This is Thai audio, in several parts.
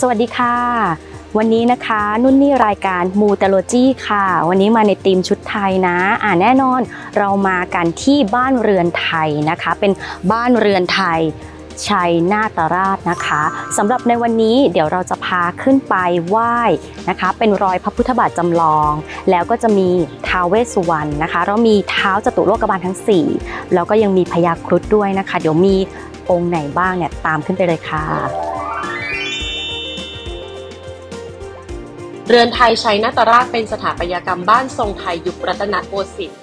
สวัสดีค่ะ วันนี้นะคะนุ่นนี่รายการมูเตโลจีค่ะ วันนี้มาในธีมชุดไทยนะ อ่าแน่นอนเรามากันที่บ้านเรือนไทยนะคะ เป็นบ้านเรือนไทยชัยนาตราชนะคะสำหรับในวันนี้เดี๋ยวเราจะพาขึ้นไปไหว้นะคะ เป็นรอยพระพุทธบาทจำลอง แล้วก็จะมีท้าวเวสสุวรรณนะคะแล้วมีเท้าจตุโลกบาลทั้ง 4 แล้วก็ยังมีพญาครุฑด้วยนะคะ เดี๋ยวมีองค์ไหนบ้างเนี่ยตามขึ้นไปเลยค่ะ เรือนไทยใช้นาตราชเป็นสถาปัตยกรรมบ้านทรงไทยยุครัตนโกสินทร์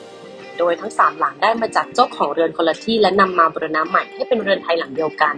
โดยทั้งสามหลังได้มาจากเจ้าของเรือนคนละที่และนำมาบรณะใหม่ให้เป็นเรือนไทยหลังเดียวกัน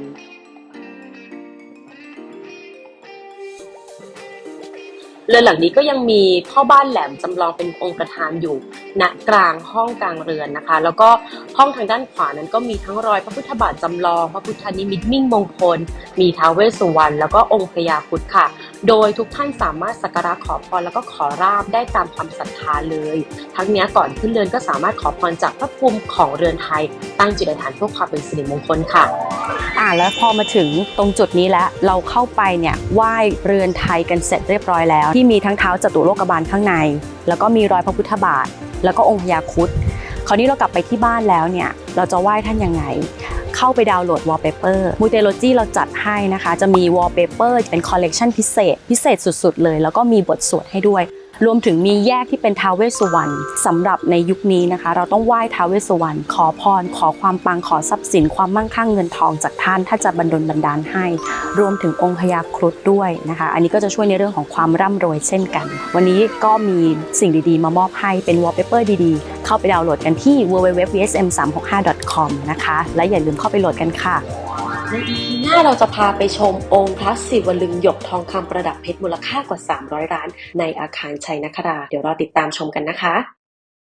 เรือนหลังนี้ก็ยังมีพ่อบ้านแหลมจำลองเป็นองค์ประธานอยู่ณกลางห้องกลางเรือนนะคะ แล้วก็ห้องทางด้านขวานั้นก็มีทั้งรอยพระพุทธบาทจำลอง พระพุทธนิมิตมิ่งมงคล มีท้าวเวสสุวรรณแล้วก็องค์พญาครุฑค่ะ โดยทุกท่านสามารถสักการะขอพรแล้วก็ขอราบได้ตามความศรัทธาเลย ทั้งนี้ก่อนขึ้นเรือนก็สามารถขอพรจากพระภูมิของเรือนไทย ตั้งจิตอธิษฐานเพื่อความเป็นสิริมงคลค่ะอ่าแล้วพอมาถึงตรงจุดนี้แล้วเราเข้าไปเนี่ยไหว้เรือนไทยกันเสร็จเรียบร้อยแล้วที่มีทั้งเท้าจตุโลกบาลข้างใน แล้วก็มีรอยพระพุทธบาท แล้วก็องค์พญาครุฑคราวนี้เรากลับไปที่บ้านแล้วเนี่ยเราจะไหว้ท่านยังไง เข้าไปดาวน์โหลดวอลเปเปอร์มูเตโลจีเราจัดให้นะคะ จะมีวอลเปเปอร์เป็นคอลเลกชันพิเศษ พิเศษสุดๆเลย แล้วก็มีบทสวดให้ด้วย รวมถึงมีแยกที่เป็นท้าวเวสสุวรรณสำหรับในยุคนี้นะคะ เราต้องไหว้ท้าวเวสสุวรรณขอพร ขอความปังขอทรัพย์สินความมั่งคั่งเงินทองจากท่านถ้าจะบันดลบันดาลให้ รวมถึงองค์พญาครุฑด้วยนะคะ อันนี้ก็จะช่วยในเรื่องของความร่ำรวยเช่นกัน วันนี้ก็มีสิ่งดีๆ มามอบให้เป็นวอลเปเปอร์ดีๆ เข้าไปดาวน์โหลดกันที่ www.vsm365.com นะคะและอย่าลืมเข้าไปโหลดกันค่ะ ใน EP หน้าเราจะพาไปชมองค์พระศิวลึงหยกทองคำประดับเพชรมูลค่ากว่า 300ล้าน ในอาคารชัยนครา เดี๋ยวรอติดตามชมกันนะคะ